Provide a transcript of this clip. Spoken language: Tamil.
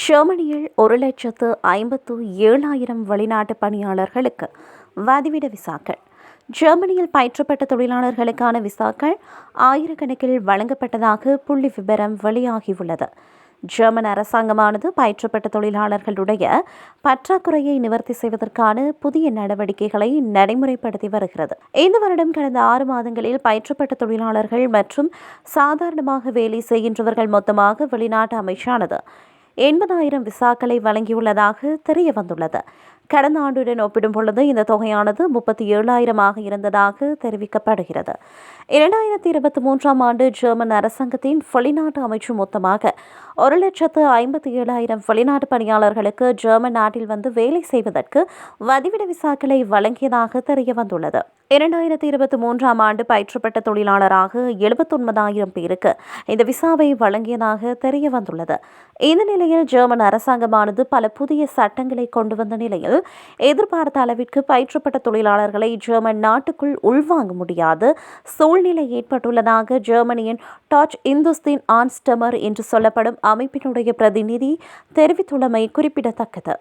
ஜெர்மனியில் ஒரு லட்சத்து ஐம்பத்து ஏழாயிரம் வெளிநாட்டு பணியாளர்களுக்கு வதிவிட விசாக்கள். ஜெர்மனியில் பயிற்றப்பட்ட தொழிலாளர்களுக்கான விசாக்கள் ஆயிரக்கணக்கில் வழங்கப்பட்டதாக புள்ளி விபரம் வெளியாகியுள்ளது. ஜெர்மன் அரசாங்கமானது பயிற்றப்பட்ட தொழிலாளர்களுடைய பற்றாக்குறையை நிவர்த்தி செய்வதற்கான புதிய நடவடிக்கைகளை நடைமுறைப்படுத்தி வருகிறது. இந்த வருடம் கடந்த ஆறு மாதங்களில் பயிற்றப்பட்ட தொழிலாளர்கள் மற்றும் சாதாரணமாக வேலை செய்கின்றவர்கள் மொத்தமாக வெளிநாட்டு அமைச்சானது எண்பதாயிரம் விசாக்களை வழங்கியுள்ளதாக தெரிய வந்துள்ளது கடந்த ஆண்டுடன் ஒப்பிடும் பொழுது இந்த தொகையானது முப்பத்தி ஏழாயிரமாக இருந்ததாக தெரிவிக்கப்படுகிறது. இரண்டாயிரத்தி இருபத்தி மூன்றாம் ஆண்டு ஜெர்மன் அரசாங்கத்தின் வெளிநாட்டு அமைச்சு மொத்தமாக ஒரு லட்சத்து ஐம்பத்தி ஏழாயிரம் வெளிநாட்டு பணியாளர்களுக்கு ஜெர்மன் நாட்டில் வந்து வேலை செய்வதற்கு வதிவிட விசாக்களை வழங்கியதாக தெரிய வந்துள்ளது இரண்டாயிரத்தி இருபத்தி மூன்றாம் ஆண்டு பயிற்றப்பட்ட தொழிலாளராக எழுபத்தொன்பதாயிரம் பேருக்கு இந்த விசாவை வழங்கியதாக தெரிய வந்துள்ளது இந்த நிலையில் ஜெர்மன் அரசாங்கமானது பல புதிய சட்டங்களை கொண்டு வந்த நிலையில் எதிர்பார்த்த அளவிற்கு பயிற்றப்பட்ட தொழிலாளர்களை ஜெர்மன் நாட்டுக்குள் உள்வாங்க முடியாது சூழ்நிலை ஏற்பட்டுள்ளதாக ஜெர்மனியின் டாச் இந்துஸ்தீன் ஆன்ஸ்டமர் என்று சொல்லப்படும் அமைப்பினுடைய பிரதிநிதி தெரிவித்துள்ளமை குறிப்பிடத்தக்கது.